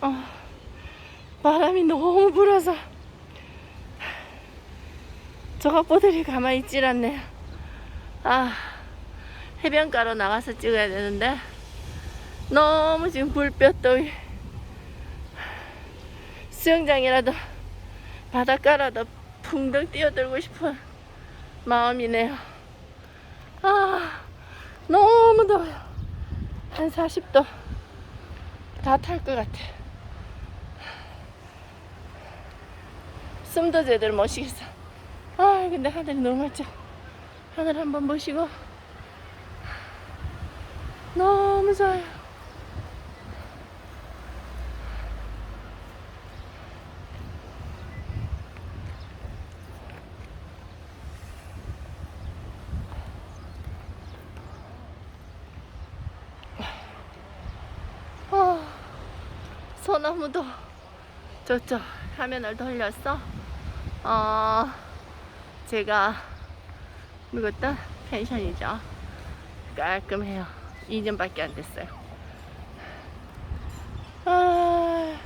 어, 바람이 너무 불어서 조각보들이 가만히 있질 않네요. 아, 해변가로 나가서 찍어야 되는데 너무 지금 불볕 더위 수영장이라도 바닷가라도 풍덩 뛰어들고 싶은 마음이네요. 아, 너무 더워요. 한 40도 다 탈 것 같아. 숨도 제대로 못 쉬겠어. 아, 근데 하늘이 너무 멋져. 하늘 한번 보시고. 너무 좋아요. 아, 소나무도 저쪽 화면을 돌렸어. 어, 제가 묵었던 펜션이죠. 깔끔해요. 2년밖에 안 됐어요. 아,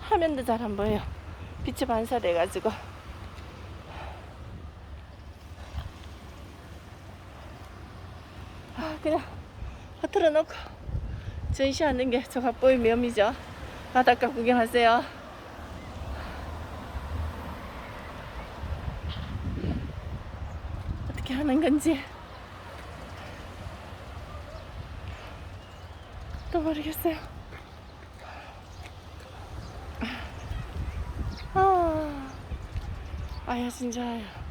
화면도 잘 안 보여요. 빛이 반사돼가지고. 아, 그냥 흐트러 놓고 전시하는 게저 갑보이 묘미죠. 바닷가 구경하세요. 어떻게 하는 건지 또 모르겠어요. 아, 아야 진짜요.